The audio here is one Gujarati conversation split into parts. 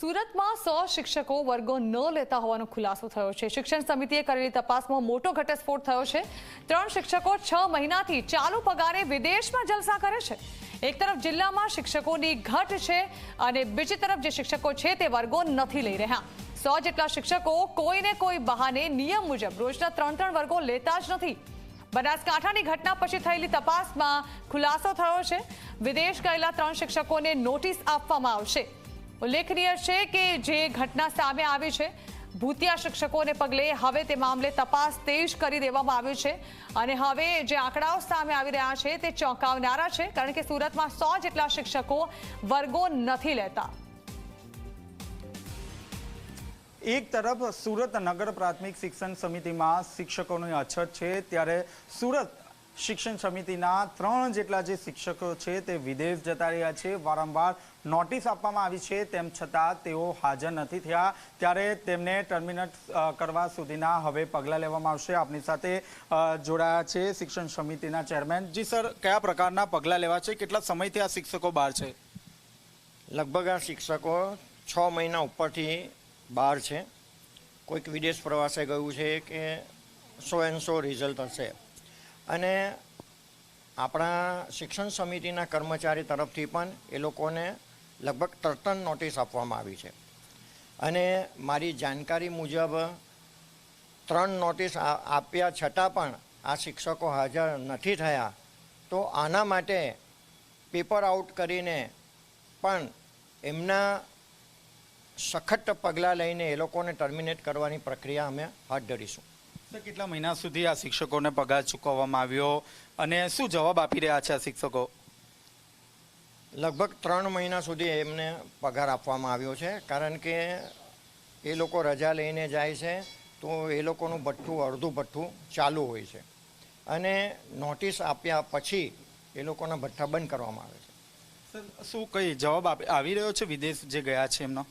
સુરતમાં સો શિક્ષકો વર્ગો ન લેતા હોવાનો ખુલાસો થયો છે. શિક્ષણ સમિતિએ કરેલી તપાસમાં મોટો ઘટસ્ફોટ થયો છે. ત્રણ શિક્ષકો છ મહિનાથી ચાલુ પગારે વિદેશમાં જલસા કરે છે. એક તરફ જિલ્લામાં શિક્ષકોની ઘટ છે અને બીજી તરફ જે શિક્ષકો છે તે વર્ગો નથી લઈ રહ્યા. સો જેટલા શિક્ષકો કોઈને કોઈ બહાને નિયમ મુજબ રોજના ત્રણ ત્રણ વર્ગો લેતા જ નથી. બનાસકાંઠાની ઘટના પછી થયેલી તપાસમાં ખુલાસો થયો છે. વિદેશ ગયેલા ત્રણ શિક્ષકોને નોટિસ આપવામાં આવશે. ઉલ્લેખનીય છે કે જે ઘટના સામે આવી છે, ભૂતિયા શિક્ષકોને પગલે હવે તે મામલે તપાસ તેજ કરી દેવામાં આવી છે અને હવે જે આંકડાઓ સામે આવી રહ્યા છે તે ચોંકાવનારા છે, કારણ કે સુરતમાં સો જેટલા શિક્ષકો વર્ગો નથી લેતા. એક તરફ સુરત નગર પ્રાથમિક શિક્ષણ સમિતિમાં શિક્ષકોની અછત છે, ત્યારે સુરત શિક્ષણ સમિતિના ત્રણ જેટલા જે શિક્ષકો છે તે વિદેશ જતા રહ્યા છે. વારંવાર નોટિસ આપવામાં આવી છે. તેમ છતાં તેઓ હાજર નથી થયા. ત્યારે તેમને ટર્મિનેટ કરવા સુધીના હવે પગલાં લેવામાં આવશે. આપની સાથે જોડાયા છે શિક્ષણ સમિતિના ચેરમેન. જી, સર, કયા પ્રકારના પગલાં લેવા છે? કેટલા સમયથી આ શિક્ષકો બહાર છે? લગભગ આ શિક્ષકો છ મહિના ઉપરથી બહાર છે. કોઈક વિદેશ પ્રવાસે ગયું છે કે સો એન્ડ સો રિઝલ્ટ હશે. અને આપણા શિક્ષણ સમિતિના કર્મચારી તરફથી પણ એ લોકોને લગભગ તરતન નોટિસ આપવામાં આવી છે. અને મારી જાણકારી મુજબ ત્રણ નોટિસ આપ્યા છતાં પણ આ શિક્ષકો હાજર નથી થયા, તો આના માટે પેપર આઉટ કરીને પણ એમના સખત પગલાં લઈને એ લોકોને ટર્મિનેટ કરવાની પ્રક્રિયા અમે હાથ ધરીશું. કેટલા મહિના સુધી આ શિક્ષકોને પગાર ચૂકવવામાં આવ્યો અને શું જવાબ આપી રહ્યા છે આ શિક્ષકો? લગભગ ત્રણ મહિના સુધી એમને પગાર આપવામાં આવ્યો છે કારણ કે એ લોકો રજા લઈને જાય છે તો એ લોકોનું ભઠ્ઠું અડધું ભઠ્ઠું ચાલુ હોય છે. અને નોટિસ આપ્યા પછી એ લોકોના ભઠ્ઠા બંધ કરવામાં આવે છે. સર શું કઈ જવાબ આવી રહ્યો છે વિદેશ જે ગયા છે એમનો?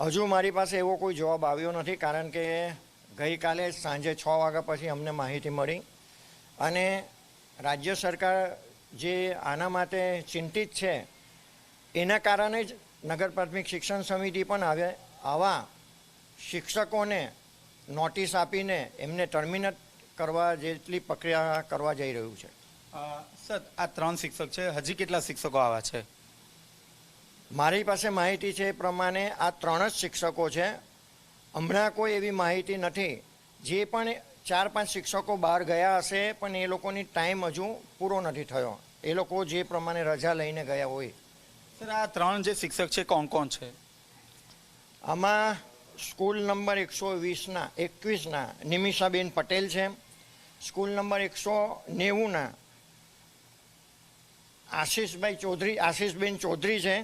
હજુ મારી પાસે એવો કોઈ જવાબ આવ્યો નથી કારણ કે ગઈકાલે સાંજે છ વાગ્યા પછી અમને માહિતી મળી. અને રાજ્ય સરકાર જે આના માટે ચિંતિત છે એના કારણે જ નગર પ્રાથમિક શિક્ષણ સમિતિ પણ આવે આવા શિક્ષકોને નોટિસ આપીને એમને ટર્મિનેટ કરવા જેટલી પ્રક્રિયા કરવા જઈ રહ્યું છે. સર આ ત્રણ શિક્ષક છે. હજી કેટલા શિક્ષકો આવા છે? મારી પાસે માહિતી છે એ પ્રમાણે આ ત્રણ જ શિક્ષકો છે. હમણાં કોઈ એવી માહિતી નથી. જે પણ ચાર પાંચ શિક્ષકો બહાર ગયા હશે પણ એ લોકોની ટાઈમ હજુ પૂરો નથી થયો. એ લોકો જે પ્રમાણે રજા લઈને ગયા હોય. સર આ ત્રણ જે શિક્ષક છે કોણ કોણ છે? આમાં સ્કૂલ નંબર એકસો વીસના એકવીસના નિમિષાબેન પટેલ છે. સ્કૂલ નંબર એકસો નેવુંના આશીષભાઈ ચૌધરી આશીષબેન ચૌધરી છે.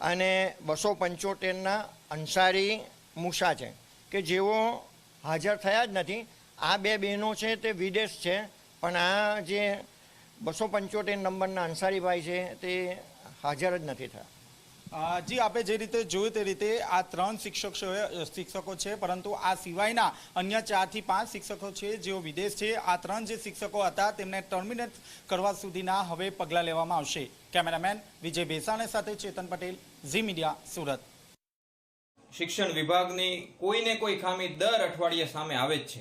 અને બસો પંચોતેરના અંસારી મૂસા છે. કે જેઓ હાજર થયા જ નથી. આ બે બહેનો છે તે વિદેશ છે, પણ આ જે બસો પંચોતેર નંબરના અંસારીભાઈ છે તે હાજર જ નથી થયા. જી, આપે જે રીતે જોયું તે રીતે આ ત્રણ શિક્ષકો શિક્ષકો છે, પરંતુ આ સિવાયના અન્ય ચારથી પાંચ શિક્ષકો છે જેઓ વિદેશ છે, આ ત્રણ જે શિક્ષકો હતા તેમને ટર્મિનેટ કરવા સુધીના હવે પગલાં લેવામાં આવશે. કેમેરામેન વિજય ભેસાણે સાથે ચેતન પટેલ, ઝી મીડિયા, સુરત. શિક્ષણ વિભાગની કોઈને કોઈ ખામી દર અઠવાડિયે સામે આવે જ છે.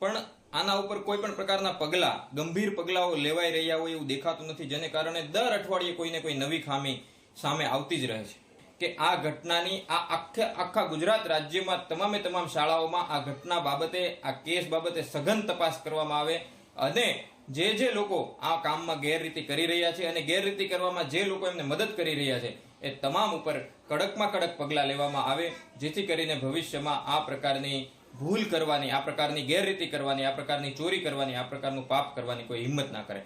પણ આના ઉપર કોઈ પણ પ્રકારના પગલાં, ગંભીર પગલાઓ લેવાઈ રહ્યા હોય એવું દેખાતું નથી, જેને કારણે દર અઠવાડિયે કોઈને કોઈ નવી ખામી સામે આવતી જ રહે છે. કે આ ઘટનાની, આ આખે, આખા ગુજરાત રાજ્યમાં તમામે તમામ શાળાઓમાં આ ઘટના બાબતે, આ કેસ બાબતે સઘન તપાસ કરવામાં આવે અને જે જે લોકો આ કામમાં ગેરરીતિ કરી રહ્યા છે અને ગેરરીતિ કરવામાં જે લોકો એમને મદદ કરી રહ્યા છે એ તમામ ઉપર કડકમાં કડક પગલાં લેવામાં આવે, જેથી કરીને ભવિષ્યમાં આ પ્રકારની ભૂલ કરવાની, આ પ્રકારની ગેરરીતિ કરવાની, આ પ્રકારની ચોરી કરવાની, આ પ્રકારનું પાપ કરવાની કોઈ હિંમત ના કરે.